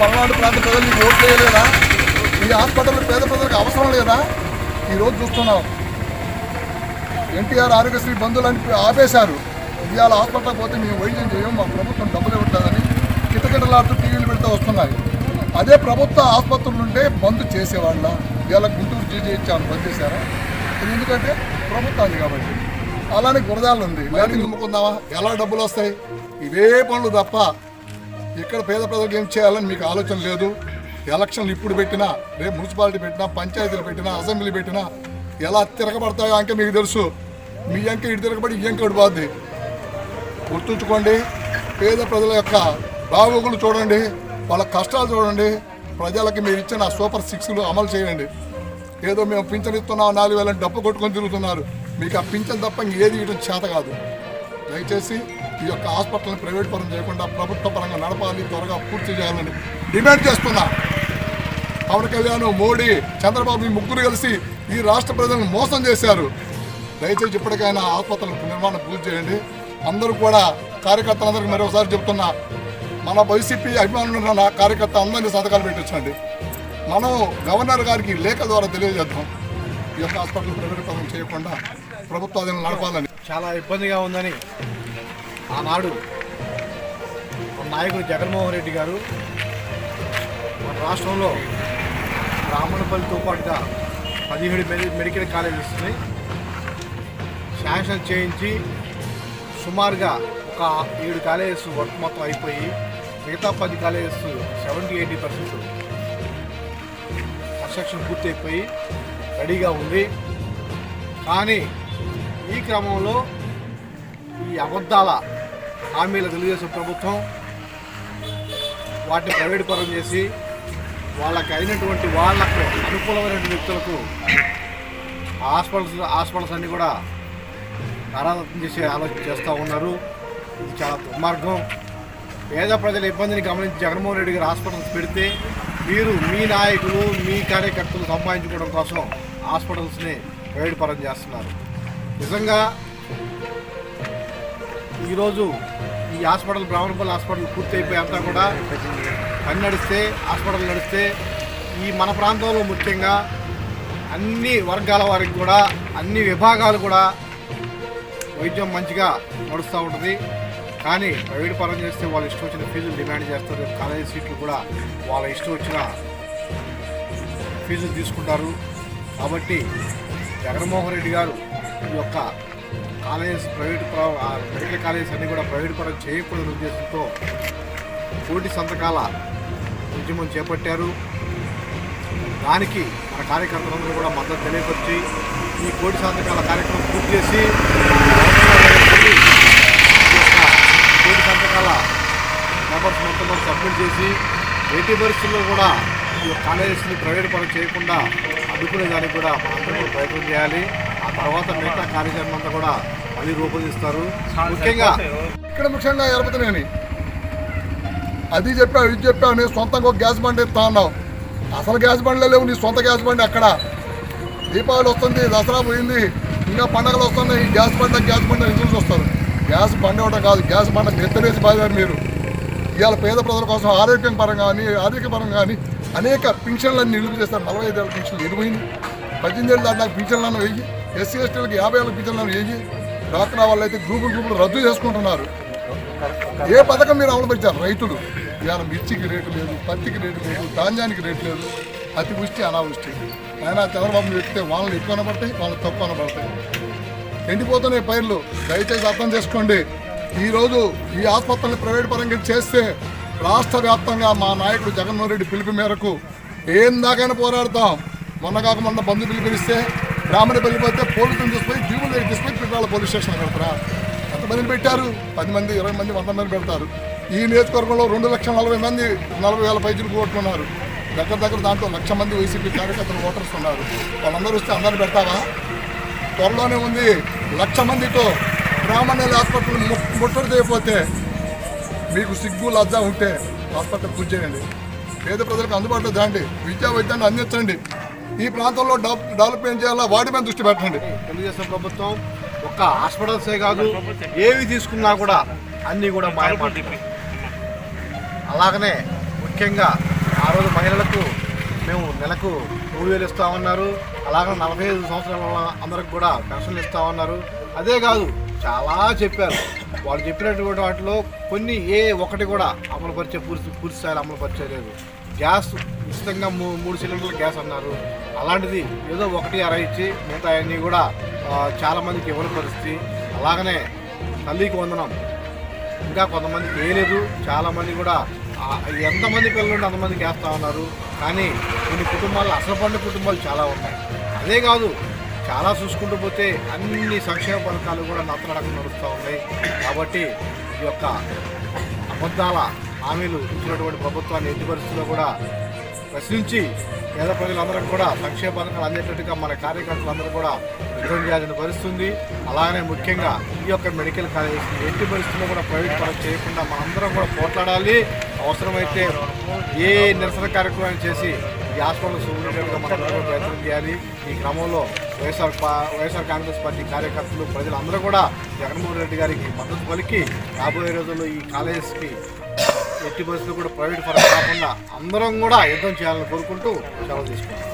పల్నాడు ప్రాంత ప్రజలు నీకు ఓట్లు వేయలేదా? ఈ హాస్పిటల్ పేద ప్రజలకు అవసరం లేదా? ఈరోజు చూస్తున్నాం. ఎన్టీఆర్ ఆరోగ్యశ్రీ బంధువులని ఆపేశారు. ఇవాళ హాస్పిటల్ పోతే మేము వైద్యం చేయం మా ప్రభుత్వం డబ్బులు ఇవ్వట్లేదని కిటకిటలాడుతూ టీవీలు పెడితే వస్తున్నాయి. అదే ప్రభుత్వ ఆసుపత్రులు ఉంటే బంద్ చేసేవాళ్ళ. ఇవాళ గుంటూరు జీజీహెచ్ అని బంద్ చేశారా? ఇది ఎందుకంటే ప్రభుత్వాన్ని కాబట్టి. అలానే గురదాలు ఉంది. లేకపోతే నమ్ముకుందామా? ఎలా డబ్బులు వస్తాయి? ఇవే పనులు తప్ప ఇక్కడ పేద ప్రజలకు ఏం చేయాలని మీకు ఆలోచన లేదు? ఎలక్షన్లు ఇప్పుడు పెట్టినా రేపు మున్సిపాలిటీ పెట్టినా పంచాయతీలు పెట్టినా అసెంబ్లీ పెట్టినా ఎలా తిరగబడతాయో అంకే మీకు తెలుసు. మీ అంక ఇటు తిరగబడి ఈ అంక ఇటు గుర్తుంచుకోండి పేద ప్రజల యొక్క బాగోగులు చూడండి వాళ్ళ కష్టాలు చూడండి ప్రజలకి మీరు ఇచ్చిన సూపర్ సిక్స్లు అమలు చేయండి. ఏదో మేము పింఛన్ ఇస్తున్నాం నాలుగు వేలని డబ్బు కొట్టుకొని తిరుగుతున్నారు. మీకు ఆ పింఛన్ తప్ప ఏది ఇవ్వడం చేత కాదు. దయచేసి ఈ యొక్క హాస్పిటల్ని ప్రైవేట్ పరం చేయకుండా ప్రభుత్వ పరంగా నడపాలి త్వరగా పూర్తి చేయాలని డిమాండ్ చేస్తున్నా. పవన్ కళ్యాణ్ మోడీ చంద్రబాబు ఈ ముగ్గురు కలిసి ఈ రాష్ట్ర ప్రజలను మోసం చేశారు. దయచేసి ఇప్పటికైనా ఆసుపత్రుల నిర్మాణం పూర్తి చేయండి. అందరూ కూడా కార్యకర్తలందరికీ మరొకసారి చెప్తున్నా మన వైసీపీ అభిమానులు ఉన్న కార్యకర్త అందరినీ సంతకాలు పెట్టించండి మనం గవర్నర్ గారికి లేఖ ద్వారా తెలియజేద్దాం. ఈ యొక్క హాస్పిటల్ ప్రైవేట్ పదం చేయకుండా ప్రభుత్వాధీనం నడపాలని. చాలా ఇబ్బందిగా ఉందని ఆనాడు నాయకుడు జగన్మోహన్ రెడ్డి గారు మన రాష్ట్రంలో బ్రాహ్మణపల్లితో పాటుగా పదిహేడు మెడి- మెడికల్ కాలేజెస్ని శాంక్షన్ చేయించి సుమారుగా ఒక ఏడు కాలేజెస్ వర్క్ మొత్తం అయిపోయి మిగతా పది colleges seventy eighty percent construction పూర్తి అయిపోయి రెడీగా ఉంది. కానీ ఈ క్రమంలో ఈ అబద్ధాల హామీల తెలుగుదేశం ప్రభుత్వం వాటిని ప్రైవేట్ పరం చేసి వాళ్ళకి అయినటువంటి వాళ్ళకు అనుకూలమైన వ్యక్తులకు హాస్పిటల్స్ హాస్పిటల్స్ అన్నీ కూడా నరాదత్తం చేసే ఆలోచన చేస్తూ ఉన్నారు. ఇది చాలా దుర్మార్గం. పేద ప్రజల ఇబ్బందిని గమనించి జగన్మోహన్ రెడ్డి గారు హాస్పిటల్స్ పెడితే మీరు మీ నాయకులు మీ కార్యకర్తలు సంపాదించుకోవడం కోసం హాస్పిటల్స్ని ప్రైవేటుపరం చేస్తున్నారు. నిజంగా ఈరోజు ఈ హాస్పిటల్ బ్రాహ్మణపల్లి హాస్పిటల్ పూర్తి అయిపోయి అంతా కూడా పని నడిస్తే హాస్పిటల్ నడిస్తే ఈ మన ప్రాంతంలో ముఖ్యంగా అన్ని వర్గాల వారికి కూడా అన్ని విభాగాలు కూడా వైద్యం మంచిగా నడుస్తూ ఉంటుంది. కానీ ప్రైవేట్ పరం చేస్తే వాళ్ళ ఇష్టం వచ్చిన ఫీజులు డిమాండ్ చేస్తారు. కాలేజీ సీట్లు కూడా వాళ్ళ ఇష్టం వచ్చిన ఫీజులు తీసుకుంటారు. కాబట్టి జగన్మోహన్ రెడ్డి గారు ఈ యొక్క కాలేజ్ ప్రైవేట్ ప్ర- మెడికల్ కాలేజెస్ అన్నీ కూడా ప్రైవేట్ పరం చేయకూడని ఉద్దేశంతో కోటి సంతకాల ఉద్యమం చేపట్టారు. దానికి మన కార్యకర్తలందరూ కూడా మద్దతు తెలియపరిచి ఈ కోటి సంతకాల కార్యక్రమం పూర్తి చేసి ఈ యొక్క కోటి సంతకాల పేపర్స్ మొత్తం కూడా సబ్మిట్ చేసి ఎట్టి పరిస్థితుల్లో కూడా ఈ కాలేజెస్ని ప్రైవేట్ పరం చేయకుండా అడ్డుకునేదానికి కూడా కూడా ప్రయత్నం చేయాలి. ఆ తర్వాత మిగతా కార్యక్రమం అంతా కూడా మళ్ళీ రూపొందిస్తారు. ముఖ్యంగా ఇక్కడ ముఖ్యంగా ఎరపతినేని అది చెప్పావు ఇది చెప్పావు నేను సొంతంగా ఒక గ్యాస్ బండి ఇస్తా అన్నావు. అసలు గ్యాస్ బండ్లే లేవు నీ సొంత గ్యాస్ బండి అక్కడ. దీపావళి వస్తుంది దసరా పోయింది ఇంకా పండగలు వస్తున్నాయి ఈ గ్యాస్ బండ గ్యాస్ బండ రిజల్ట్స్ వస్తారు. గ్యాస్ బండి ఇవ్వడం కాదు గ్యాస్ బండ నెత్తనేసి బాగారు మీరు. ఇవాళ పేద ప్రజల కోసం ఆరోగ్యం పరంగా కానీ ఆరోగ్యపరంగా కానీ అనేక పింఛన్లన్నీ నిలుపు చేస్తారు. నలభై ఐదు ఏళ్ళ పింఛన్లు ఎనిపోయింది పద్దెనిమిది ఏళ్ళ దాకా పింఛన్లను వెయ్యి ఎస్సీ ఎస్టీలకు యాభై ఏళ్ళ పింఛన్లను వెయ్యి డాక్టర్ వాళ్ళు అయితే గ్రూపులు గ్రూపులు రద్దు చేసుకుంటున్నారు. ఏ పథకం మీరు అవలంబించారు రైతులు. ఇవాళ మిర్చికి రేటు లేదు పత్తికి రేటు లేదు ధాన్యానికి రేటు లేదు. అతివృష్టి అనావృష్టి. అయినా చంద్రబాబు చెప్తే వాళ్ళని ఎక్కువ అనబడతాయి వాళ్ళు తక్కువ పడతాయి ఎండిపోతున్నాయి పైర్లు. దయచేసి అర్థం చేసుకోండి. ఈరోజు ఈ ఆసుపత్రులను ప్రైవేట్ పరంగా చేస్తే రాష్ట్ర వ్యాప్తంగా మా నాయకుడు జగన్మోహన్ రెడ్డి పిలుపు మేరకు ఏం దాకైనా పోరాడతాం. మొన్న కాక మొన్న బంధు పిలిపిస్తే బ్రాహ్మణ వెళ్ళిపోతే పోలీసులు తీసుకుపోయి జీవులు తీసుకొని పిల్లల పోలీస్ స్టేషన్ పెడతారా ఎంతమందిని పెట్టారు? పది మంది ఇరవై మంది వంద మంది పెడతారు. ఈ నియోజకవర్గంలో రెండు లక్షల నలభై మంది నలభై వేల పైచులు ఓట్లున్నారు. దగ్గర దగ్గర దాంట్లో లక్ష మంది వైసీపీ కార్యకర్తలు ఓటర్స్ ఉన్నారు. వాళ్ళందరూ వస్తే అందరిని పెడతావా? త్వరలోనే ఉంది. లక్ష మందితో బ్రాహ్మణ హాస్పిటల్ ముట్టడి చేయకపోతే మీకు సిగ్గు లజ్జ ఉంటే హాస్పిటల్ పూజ చేయండి. పేద ప్రజలకు అందుబాటులో దాండి విద్యా వైద్యాన్ని అందించండి. ఈ ప్రాంతంలో డెవలప్మెంట్ చేయాలా? వాటి మీద దృష్టి పెట్టండి. తెలుగుదేశం ప్రభుత్వం ఒక్క హాస్పిటల్సే కాదు ఏవి తీసుకున్నా కూడా అన్నీ కూడా మాయమాట అలాగనే ముఖ్యంగా ఆ రోజు మహిళలకు మేము నెలకు మూడు వేలు ఇస్తామన్నారు. అలాగే నలభై ఐదు సంవత్సరాల అందరికి కూడా పెన్షన్లు ఇస్తామన్నారు. అదే కాదు చాలా చెప్పారు. వాళ్ళు చెప్పినటువంటి వాటిలో కొన్ని ఏ ఒకటి కూడా అమలుపరిచే పూర్తి పూర్తి స్థాయిలో అమలుపరచలేదు. గ్యాస్ ఉచితంగా మూ మూడు సిలిండర్ల గ్యాస్ అన్నారు. అలాంటిది ఏదో ఒకటి అర ఇచ్చి మిగతా అన్నీ కూడా చాలామందికి ఇవ్వని పరిస్థితి. అలాగనే తల్లికి వందనం. ఇంకా కొంతమందికి వేయలేదు. చాలామంది కూడా ఎంతమంది పిల్లలు ఉంటే అంతమందికి వేస్తా ఉన్నారు. కానీ కొన్ని కుటుంబాలు అసలు పండు కుటుంబాలు చాలా ఉన్నాయి. అదే కాదు చాలా చూసుకుంటూ పోతే అన్ని సంక్షేమ పథకాలు కూడా నత్తనడక నడుస్తూ ఉన్నాయి. కాబట్టి ఈ యొక్క అబద్ధాల హామీలు ఇచ్చినటువంటి ప్రభుత్వాన్ని ఎట్టి పరిస్థితుల్లో కూడా ప్రశ్నించి పేద ప్రజలందరికీ కూడా సంక్షేమ పథకాలు అందేటట్టుగా మన కార్యకర్తలందరూ కూడా యుద్ధం చేయాల్సిన పరిస్థితుంది. అలాగనే ముఖ్యంగా ఈ యొక్క మెడికల్ కాలేజ్ ఎట్టి పరిస్థితుల్లో కూడా ప్రైవేట్ పరం చేయకుండా మనందరం కూడా పోట్లాడాలి. అవసరమైతే ఏ నిరసన కార్యక్రమాన్ని చేసి ఈ హాస్పిటల్ సుందరగా మనం ప్రయత్నం చేయాలి. ఈ క్రమంలో వైఎస్ఆర్ పా- వైఎస్ఆర్ కాంగ్రెస్ పార్టీ కార్యకర్తలు ప్రజలందరూ కూడా జగన్మోహన్ రెడ్డి గారికి మద్దతు పలికి రాబోయే రోజుల్లో ఈ కాలేజెస్కి ఎట్టి బస్సులు కూడా ప్రైవేట్ పరం కాకుండా అందరం కూడా యుద్ధం చేయాలని కోరుకుంటూ సెలవు తీసుకుంటాం